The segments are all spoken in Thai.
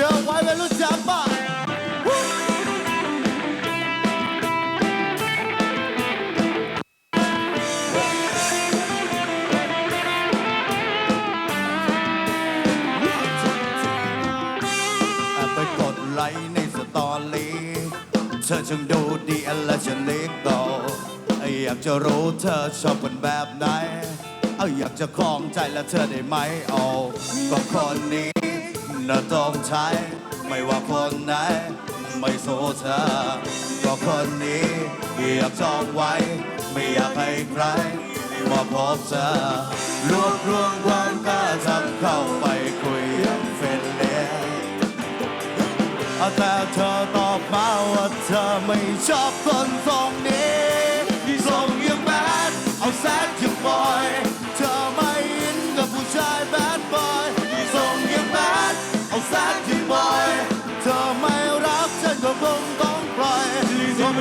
ยอะไว้เป็นรุ่นจัมบ้าแอบไปกดไลค์ในสตอรี่เธอช่างดูดีและฉันเล็กโตอยากจะรู้เธอชอบคนแบบไหน เอาอยากจะคล้องใจและเธอได้ไหมเอาก็คนนี้ น่าต้องใช้ ไม่ว่าคนไหน ไม่โซเธอก็คนนี้อยากจองไว้ ไม่อยากให้ใครมาพบเธอรวบรวมความกล้าทำเข้าไปคุยย่างเฟนเล่แต่เธอตอบมาว่าเธอไม่ชอบคนทรงนี้ทรงยังแบดเอาแซดยังบอย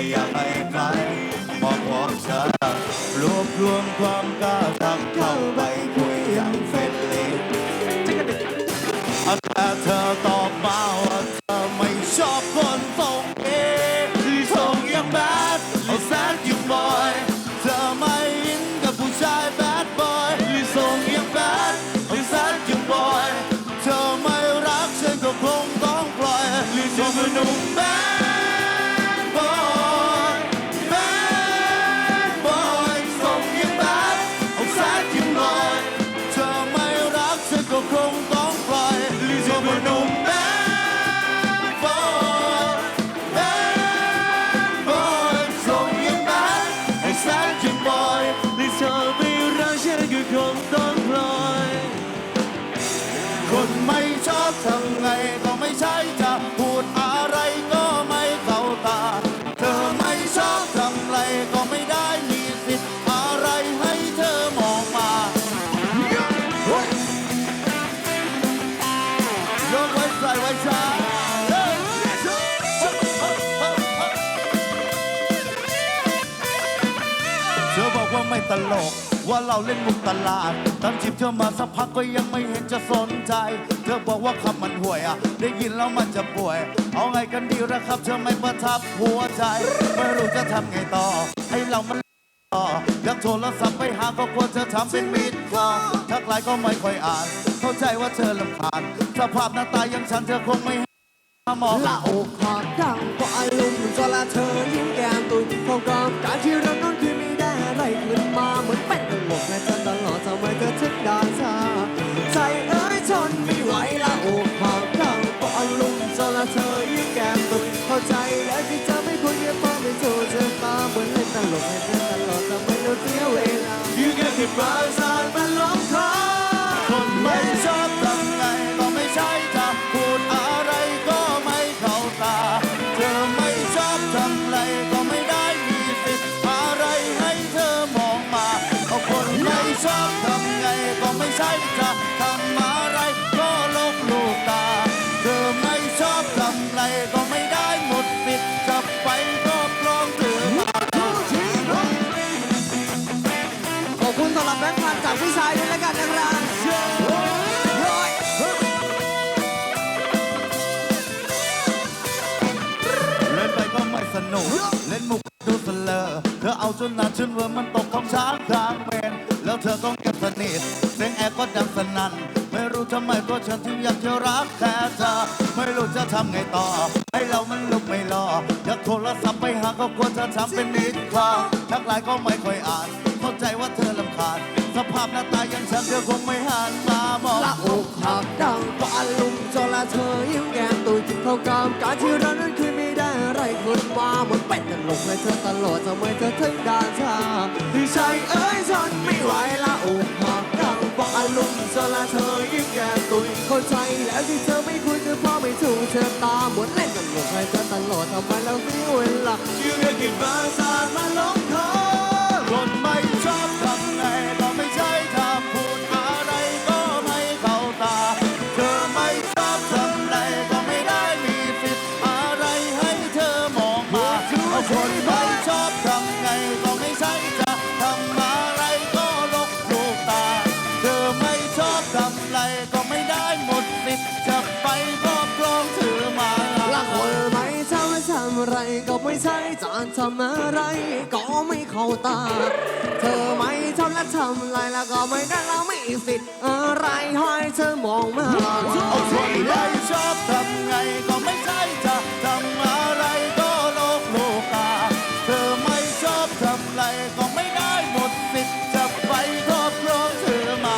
ไม่อยากให้ใครมองว่าเธอรวบรวมความกล้าทำเข้าไปคุยอย่างเฟรนลี่แต่เธอตอบมาว่าเธอไม่ชอบคนทรงเอที่ทรงยังแบดเอาแซดยังบอยเธอไม่อินกับผู้ชายแบดบอยที่ทรงยังแบดเอาแซดยังบอยเธอไม่รักฉันก็คงต้องปล่อยหรือจะเป็นหนุ่ม ไม่ชอบทำไงก็ไม่ใช่จะพูดอะไรก็ไม่เข้าตา เธอไม่ชอบทำไรก็ไม่ได้ ตลก ว่าเราเล่นมุกตลาดตามจีบเธอมาสักพักก็ยังไม่เห็นจะสนใจ เธอบอกว่าคำมันห่วยอะ ได้ยินแล้วมันจะป่วย เอาไงกันดีละครับ เธอไม่ประทับหัวใจ ไม่รู้จะทำไงต่อ ให้เรามันต่ออยากโทรศัพท์ไปหาก็กลัวเธอทำเป็นมิดคอทักไลน์ก็ไม่ค่อยอ่าน เข้าใจว่าเธอลำคาญสภาพหน้าตาย่างฉันเธอคงไม่หาหมอละอกหักดังเพราะอารมณ์จนละเธอยิ้มแก้มตุยเข้ากับการที่เรานั้นคือ ไม่ได้อะไรขึ้นมาเหมือนเป็นตลกในเธอตลอดทำไมเธอถึงด่าซาใจเอ้ยทนไม่ไหวละอกหักดังเพราะอารมจนละเธอยิ่งแก้มตุยเข้าใจแล้วที่เธอไม่ควรจะฟังไม่ถูกเธอตาเหมือนเล่นตลกในเธอตลอดทำไมเราเสียเวลา You get me buzz จนหนาจนเวอร์มันตกของช้างทางเมน แล้วเธอก็เก็บสนิทเสียงแอร์ก็ดังสนั่นไม่รู้ทำไมก็ฉันถึงอยากจะรักแค่เธอไม่รู้จะทำไงต่อ ให้เรามันลุกไม่รออยากโทรศัพท์ไปหาก็กลัวเธอทำเป็นมิดคอทักไลน์ก็ไม่ค่อยอ่าน เข้าใจว่าเธอลำคาญ สภาพหน้าตาอย่างฉันเธอคงไม่หันมามองละอกหักดังเพราะอารมณ์จนละเธอยิ้มแก้มตุยเข้ากับการที่เรานั้นคือ เป็นตลกในเธอตลอดทำไมเธอถึงด่าชาที่ใจเอ้ยทนไม่ไหวละอกหักนละเธอยิ่งแก่ตุยเข้าใจแล้วที่เธอไม่คุยคือเพราะไม่ถูกเธอตาหมดเล่นตลกให้เธอตลอดทำไมเราเสียเวลาอยู่เรื่องกี่ ไม่ใช่จะทำอะไรก็ไม่เข้าตา เธอไม่ทำและทำอะไรแล้วก็ไม่ได้เราไม่มีสิทธิ์อะไรให้เธอมองมาเอาคนไม่ชอบทำไงก็ไม่ใช่จะทำอะไรก็โลกโลกา เธอไม่ชอบทำไรก็ไม่ได้หมดสิทธิ์จะไปครอบครองเธอมา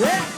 เฮ้